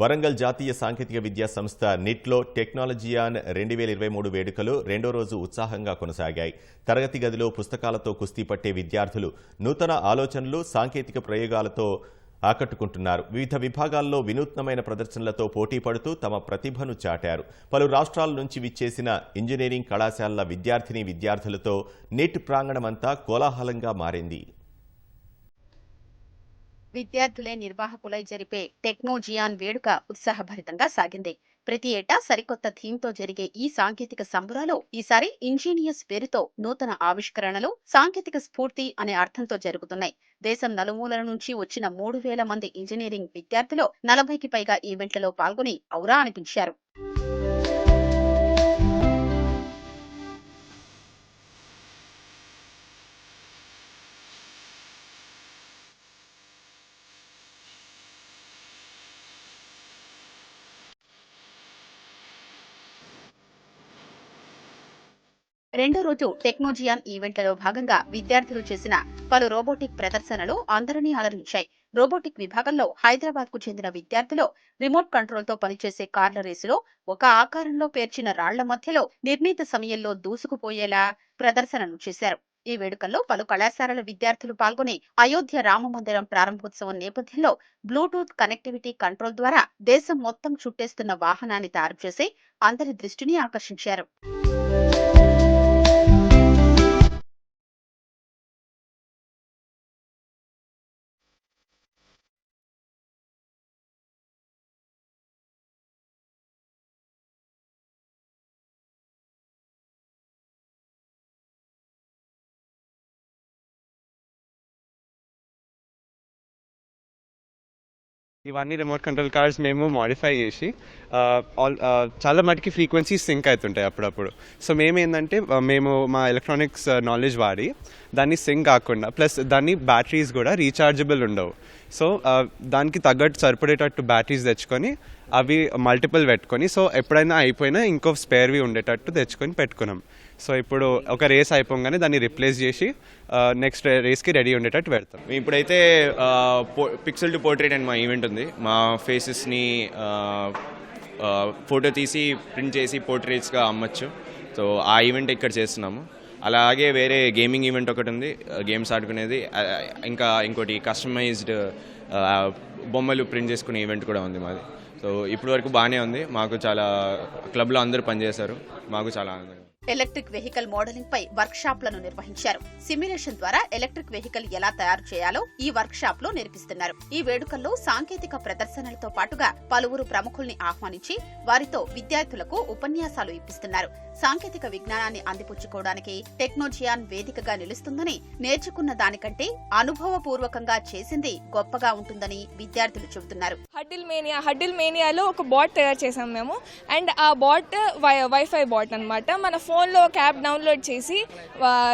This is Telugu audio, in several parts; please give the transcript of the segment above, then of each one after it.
వరంగల్ జాతీయ సాంకేతిక విద్యా సంస్థ నిట్లో టెక్నాలజీయాన్ రెండు వేల ఇరవై మూడు వేడుకలు రెండో రోజు ఉత్సాహంగా కొనసాగాయి. తరగతి గదిలో పుస్తకాలతో కుస్తీ పట్టే విద్యార్థులు నూతన ఆలోచనలు సాంకేతిక ప్రయోగాలతో ఆకట్టుకుంటున్నారు. వివిధ విభాగాల్లో వినూత్నమైన ప్రదర్శనలతో పోటీ పడుతూ తమ ప్రతిభను చాటారు. పలు రాష్ట్రాల నుంచి విచ్చేసిన ఇంజనీరింగ్ కళాశాలల విద్యార్థిని విద్యార్థులతో నెట్ ప్రాంగణమంతా కోలాహలంగా మారింది. విద్యార్థులే నిర్వాహకులై జరిపే టెక్నోజియాన్ వేడుక ఉత్సాహభరితంగా సాగింది. ప్రతి ఏటా సరికొత్త థీమ్తో జరిగే ఈ సాంకేతిక సంబురాలు ఈసారి ఇంజనీయర్స్ పేరుతో నూతన ఆవిష్కరణలు సాంకేతిక స్ఫూర్తి అనే అర్థంతో జరుగుతున్నాయి. దేశం నలుమూలల నుంచి వచ్చిన మూడు వేల మంది ఇంజనీరింగ్ విద్యార్థులు నలభైకి పైగా ఈవెంట్లలో పాల్గొని ఔరా అనిపించారు. రెండో రోజు టెక్నోజియాన్ ఈవెంట్లలో భాగంగా విద్యార్థులు చేసిన పలు రోబోటిక్ ప్రదర్శనలు అందరినీ అలరించాయి. రోబోటిక్ విభాగంలో హైదరాబాద్కు చెందిన విద్యార్థులు రిమోట్ కంట్రోల్తో పనిచేసే కార్ల రేసులో ఒక ఆకారంలో పేర్చిన రాళ్ళ మధ్యలో నిర్ణీత సమయంలో దూసుకుపోయేలా ప్రదర్శనను చేశారు. ఈ వేడుకల్లో పలు కళాశాలల విద్యార్థులు పాల్గొని అయోధ్య రామ మందిరం ప్రారంభోత్సవం నేపథ్యంలో బ్లూటూత్ కనెక్టివిటీ కంట్రోల్ ద్వారా దేశం మొత్తం చుట్టేస్తున్న వాహనాన్ని తయారు చేసి అందరి దృష్టిని ఆకర్షించారు. ఇవన్నీ రిమోట్ కంట్రోల్ కార్స్ మేము మాడిఫై చేసి ఆల్ చాలా మటుకి ఫ్రీక్వెన్సీ సింక్ అవుతుంటాయి అప్పుడప్పుడు. సో మేము ఏంటంటే మేము మా ఎలక్ట్రానిక్స్ నాలెడ్జ్ వాడి దాన్ని సింక్ కాకుండా ప్లస్ దాన్ని బ్యాటరీస్ కూడా రీఛార్జబుల్ ఉండవు. సో దానికి తగ్గట్టు సరిపడేటట్టు బ్యాటరీస్ తెచ్చుకొని అవి మల్టిపుల్ పెట్టుకొని సో ఎప్పుడైనా అయిపోయినా ఇంకో స్పేర్వి ఉండేటట్టు తెచ్చుకొని పెట్టుకున్నాం. సో ఇప్పుడు ఒక రేస్ అయిపోగానే దాన్ని రిప్లేస్ చేసి నెక్స్ట్ రేస్కి రెడీ ఉండేటట్టు పెడతాం. ఇప్పుడైతే పిక్సెల్ టు పోర్ట్రేట్ అండ్ మా ఈవెంట్ ఉంది. మా ఫేసెస్ని ఫోటో తీసి ప్రింట్ చేసి పోర్ట్రేట్స్గా అమ్మచ్చు. సో ఆ ఈవెంట్ ఇక్కడ చేస్తున్నాము. అలాగే వేరే గేమింగ్ ఈవెంట్ ఒకటి ఉంది. గేమ్స్ ఆడుకునేది. ఇంకా ఇంకోటి కస్టమైజ్డ్ బొమ్మలు ప్రింట్ చేసుకునే ఈవెంట్ కూడా ఉంది మాది. సో ఇప్పటివరకు బాగానే ఉంది. మాకు చాలా క్లబ్లో అందరూ పనిచేశారు. మాకు చాలా ఆనందంగా ఎలక్ట్రిక్ వెహికల్ మోడలింగ్ పై వర్క్ షాప్లను నిర్వహించారు. సిమ్యులేషన్ ద్వారా ఎలక్ట్రిక్ వెహికల్ ఎలా తయారు చేయాలో ఈ వర్క్ షాప్లో నేర్పిస్తున్నారు. ఈ వేడుకల్లో సాంకేతిక ప్రదర్శనలతో పాటుగా పలువురు ప్రముఖుల్ని ఆహ్వానించి వారితో విద్యార్థులకు ఉపన్యాసాలు ఇప్పిస్తున్నారు. సాంకేతిక విజ్ఞానాన్ని అందిపుచ్చుకోవడానికి టెక్నోజియాన్ వేదికగా నిలుస్తుందని నేర్చుకున్న దానికంటే అనుభవపూర్వకంగా చేసింది గొప్పగా ఉంటుందని విద్యార్థులు చెబుతున్నారు. హడ్డిల్ మేనియా హడ్డిల్ మేనియాలో ఒక బాట్ తయారు చేసాం మేము. అండ్ ఆ బాట్ వై వైఫై బాట్ అనమాట మన ఫోన్లో ఒక యాప్ డౌన్లోడ్ చేసి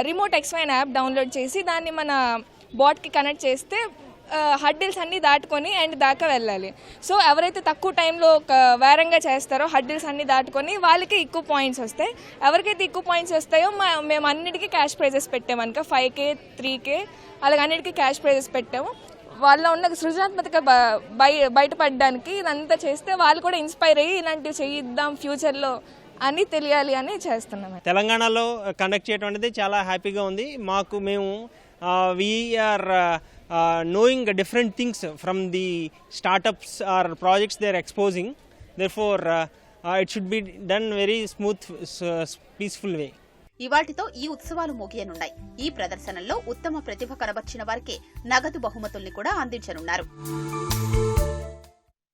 రిమోట్ ఎక్స్వైన్ యాప్ డౌన్లోడ్ చేసి దాన్ని మన బాట్కి కనెక్ట్ చేస్తే హడ్డిల్స్ అన్నీ దాటుకొని అండ్ దాకా వెళ్ళాలి. సో ఎవరైతే తక్కువ టైంలో ఒక వేరంగా చేస్తారో హడ్డిల్స్ అన్నీ దాటుకొని వాళ్ళకి ఎక్కువ పాయింట్స్ వస్తాయి. ఎవరికైతే ఎక్కువ పాయింట్స్ వస్తాయో మా- మేము అన్నిటికీ క్యాష్ ప్రైజెస్ పెట్టామనుక ఫైవ్ కే త్రీ కే అలాగే అన్నిటికీ క్యాష్ ప్రైజెస్ పెట్టాము. వాళ్ళ ఉన్న సృజనాత్మక బయ బయటపడడానికి ఇదంతా చేస్తే వాళ్ళు కూడా ఇన్స్పైర్ అయ్యి ఇలాంటివి చేయిద్దాం ఫ్యూచర్లో అని తెలియాలి అని చేస్తున్నాం తెలంగాణలో కండక్ట్ చేయడం అనేది చాలా హ్యాపీగా ఉంది. మాకు మేము we are knowing different things from the startups or projects they are exposing there for it should be done very smooth peaceful way ఇవాటితో ఈ ఉత్సవాలు ముగియనున్నాయి. ఈ ప్రదర్శనల్లో ఉత్తమ ప్రతిభ కనబర్చిన వారికి నగదు బహుమతుల్ని కూడా అందించనున్నారు.